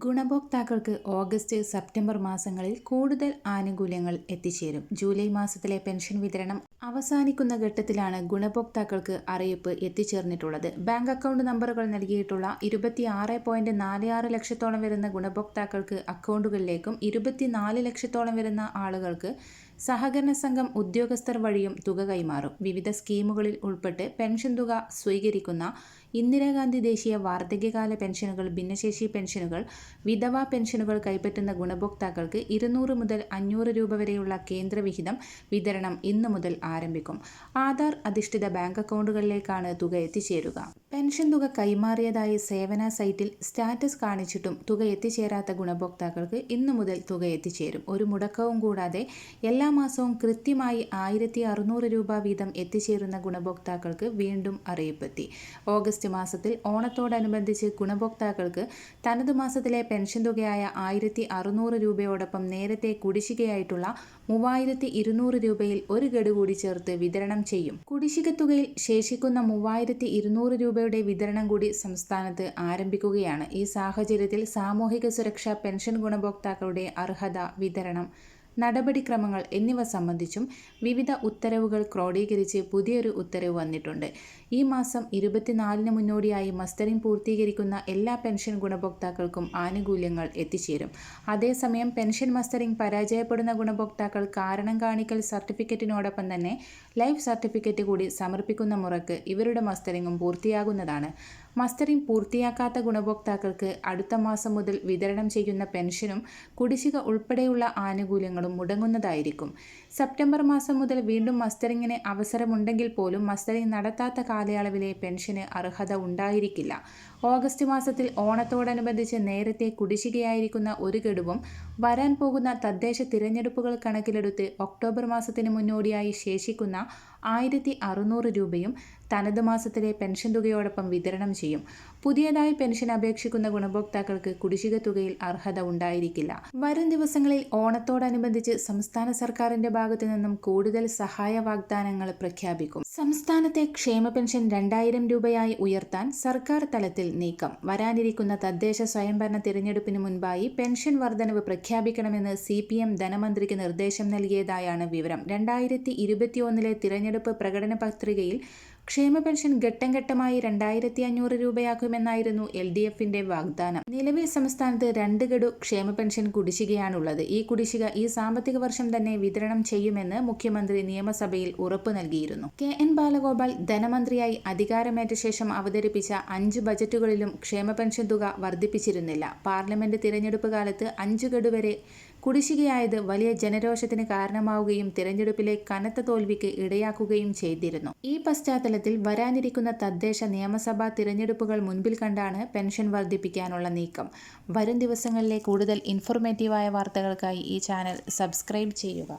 ഗുണഭോക്താക്കൾക്ക് August September മാസങ്ങളിൽ കൂടുതൽ ആനുകൂല്യങ്ങൾ എത്തിച്ചേരും. ജൂലൈ മാസത്തിലെ പെൻഷൻ വിതരണം അവസാനിക്കുന്ന ഘട്ടത്തിലാണ് ഗുണഭോക്താക്കൾക്ക് അറിയിപ്പ് എത്തിച്ചേർന്നിട്ടുള്ളത്. ബാങ്ക് അക്കൗണ്ട് നമ്പറുകൾ നൽകിയിട്ടുള്ള ഇരുപത്തി ആറ് പോയിന്റ് നാല് ആറ് ലക്ഷത്തോളം വരുന്ന ഗുണഭോക്താക്കൾക്ക് അക്കൗണ്ടുകളിലേക്കും ഇരുപത്തിനാല് ലക്ഷത്തോളം വരുന്ന ആളുകൾക്ക് സഹകരണ സംഘം ഉദ്യോഗസ്ഥർ വഴിയും തുക കൈമാറും. വിവിധ സ്കീമുകളിൽ ഉൾപ്പെട്ട് പെൻഷൻ തുക സ്വീകരിക്കുന്ന ഇന്ദിരാഗാന്ധി ദേശീയ വാർദ്ധക്യകാല പെൻഷനുകൾ ഭിന്നശേഷി പെൻഷനുകൾ വിധവാ പെൻഷനുകൾ കൈപ്പറ്റുന്ന ഗുണഭോക്താക്കൾക്ക് ഇരുന്നൂറ് മുതൽ അഞ്ഞൂറ് രൂപ വരെയുള്ള കേന്ദ്രവിഹിതം വിതരണം ഇന്നു മുതൽ ആരംഭിക്കും. ആധാർ അധിഷ്ഠിത ബാങ്ക് അക്കൗണ്ടുകളിലേക്കാണ് തുക എത്തിച്ചേരുക. പെൻഷൻ തുക കൈമാറിയതായി സേവന സൈറ്റിൽ സ്റ്റാറ്റസ് കാണിച്ചിട്ടും തുക എത്തിച്ചേരാത്ത ഗുണഭോക്താക്കൾക്ക് ഇന്നു മുതൽ തുക എത്തിച്ചേരും. ഒരു മുടക്കവും കൂടാതെ എല്ലാ മാസവും കൃത്യമായി ആയിരത്തി രൂപ വീതം എത്തിച്ചേരുന്ന ഗുണഭോക്താക്കൾക്ക് വീണ്ടും അറിയിപ്പെത്തി ഓഗസ്റ്റ് മാസത്തിൽ ഓണത്തോടനുബന്ധിച്ച് ഗുണഭോക്താക്കൾക്ക് തനത് മാസത്തിലെ പെൻഷൻ തുകയായ ആയിരത്തി അറുന്നൂറ് രൂപയോടൊപ്പം നേരത്തെ കുടിശ്ശികയായിട്ടുള്ള മൂവായിരത്തി ഇരുന്നൂറ് രൂപയിൽ ഒരു ഗഡു കൂടി ചേർത്ത് വിതരണം ചെയ്യും. കുടിശ്ശിക തുകയിൽ ശേഷിക്കുന്ന മൂവായിരത്തി ഇരുന്നൂറ് രൂപയുടെ വിതരണം കൂടി സംസ്ഥാനത്ത് ആരംഭിക്കുകയാണ്. ഈ സാഹചര്യത്തിൽ സാമൂഹിക സുരക്ഷാ പെൻഷൻ ഗുണഭോക്താക്കളുടെ അർഹത വിതരണം നടപടിക്രമങ്ങൾ എന്നിവ സംബന്ധിച്ചും വിവിധ ഉത്തരവുകൾ ക്രോഡീകരിച്ച് പുതിയൊരു ഉത്തരവ് വന്നിട്ടുണ്ട്. ഈ മാസം ഇരുപത്തിനാലിന് മുന്നോടിയായി മസ്റ്ററിംഗ് പൂർത്തീകരിക്കുന്ന എല്ലാ പെൻഷൻ ഗുണഭോക്താക്കൾക്കും ആനുകൂല്യങ്ങൾ എത്തിച്ചേരും. അതേസമയം പെൻഷൻ മസ്റ്ററിംഗ് പരാജയപ്പെടുന്ന ഗുണഭോക്താക്കൾ കാരണം കാണിക്കൽ സർട്ടിഫിക്കറ്റിനോടൊപ്പം തന്നെ ലൈഫ് സർട്ടിഫിക്കറ്റ് കൂടി സമർപ്പിക്കുന്ന മുറക്ക് ഇവരുടെ മസ്റ്ററിംഗും പൂർത്തിയാകുന്നതാണ്. മസ്റ്ററിംഗ് പൂർത്തിയാക്കാത്ത ഗുണഭോക്താക്കൾക്ക് അടുത്ത മാസം മുതൽ വിതരണം ചെയ്യുന്ന പെൻഷനും കുടിശ്ശിക ഉൾപ്പെടെയുള്ള ആനുകൂല്യങ്ങളും മുടങ്ങുന്നതായിരിക്കും. സെപ്റ്റംബർ മാസം മുതൽ വീണ്ടും മസ്റ്ററിങ്ങിന് അവസരമുണ്ടെങ്കിൽ പോലും മസ്റ്ററിംഗ് നടത്താത്ത കാലയളവിലെ പെൻഷന് അർഹത ഉണ്ടായിരിക്കില്ല. ഓഗസ്റ്റ് മാസത്തിൽ ഓണത്തോടനുബന്ധിച്ച് നേരത്തെ കുടിശ്ശികയായിരിക്കുന്ന ഒരു ഗഡുവും വരാൻ പോകുന്ന തദ്ദേശ തിരഞ്ഞെടുപ്പുകൾ കണക്കിലെടുത്ത് ഒക്ടോബർ മാസത്തിന് മുന്നോടിയായി ശേഷിക്കുന്ന ആയിരത്തി അറുന്നൂറ് രൂപയും തനത് മാസത്തിലെ പെൻഷൻ തുകയോടൊപ്പം വിതരണം ചെയ്യും. പുതിയതായി പെൻഷൻ അപേക്ഷിക്കുന്ന ഗുണഭോക്താക്കൾക്ക് കുടിശ്ശിക തുകയിൽ അർഹത ഉണ്ടായിരിക്കില്ല. വരും ദിവസങ്ങളിൽ ഓണത്തോടനുബന്ധിച്ച് സംസ്ഥാന സർക്കാരിന്റെ ഭാഗത്തു നിന്നും കൂടുതൽ സഹായ വാഗ്ദാനങ്ങൾ പ്രഖ്യാപിക്കും. സംസ്ഥാനത്തെ ക്ഷേമ പെൻഷൻ രണ്ടായിരം രൂപയായി ഉയർത്താൻ സർക്കാർ തലത്തിൽ നീക്കം. വരാനിരിക്കുന്ന തദ്ദേശ സ്വയംഭരണ തിരഞ്ഞെടുപ്പിന് മുൻപായി പെൻഷൻ വർധനവ് പ്രഖ്യാപിക്കണമെന്ന് സി പി എം ധനമന്ത്രിക്ക് നിർദ്ദേശം നൽകിയതായാണ് വിവരം. രണ്ടായിരത്തി ഇരുപത്തിയൊന്നിലെ തിരഞ്ഞെടുപ്പ് പ്രകടന പത്രികയിൽ ക്ഷേമ പെൻഷൻ ഘട്ടം ഘട്ടമായി രണ്ടായിരത്തി അഞ്ഞൂറ് രൂപയാക്കുമെന്നായിരുന്നു എൽ ഡി എഫിന്റെ വാഗ്ദാനം. നിലവിൽ സംസ്ഥാനത്ത് രണ്ട് ഗഡു ക്ഷേമ പെൻഷൻ കുടിശ്ശികയാണുള്ളത്. ഈ കുടിശ്ശിക ഈ സാമ്പത്തിക വർഷം തന്നെ വിതരണം ചെയ്യുമെന്ന് മുഖ്യമന്ത്രി നിയമസഭയിൽ ഉറപ്പു നൽകിയിരുന്നു. കെ എൻ ബാലഗോപാൽ ധനമന്ത്രിയായി അധികാരമേറ്റ ശേഷം അവതരിപ്പിച്ച അഞ്ച് ബജറ്റുകളിലും ക്ഷേമ പെൻഷൻ തുക വർദ്ധിപ്പിച്ചിരുന്നില്ല. പാർലമെന്റ് തിരഞ്ഞെടുപ്പ് കാലത്ത് അഞ്ച് ഗഡു വരെ കുടിശ്ശികയായത് വലിയ ജനരോഷത്തിന് കാരണമാവുകയും തിരഞ്ഞെടുപ്പിലെ കനത്ത തോൽവിക്ക് ഇടയാക്കുകയും ചെയ്തിരുന്നു. ഈ പശ്ചാത്തലത്തിൽ വരാനിരിക്കുന്ന തദ്ദേശ നിയമസഭാ തിരഞ്ഞെടുപ്പുകൾ മുൻപിൽ കണ്ടാണ് പെൻഷൻ വർദ്ധിപ്പിക്കാനുള്ള നീക്കം. വരും ദിവസങ്ങളിലെ കൂടുതൽ ഇൻഫോർമേറ്റീവായ വാർത്തകൾക്കായി ഈ ചാനൽ സബ്സ്ക്രൈബ് ചെയ്യുക.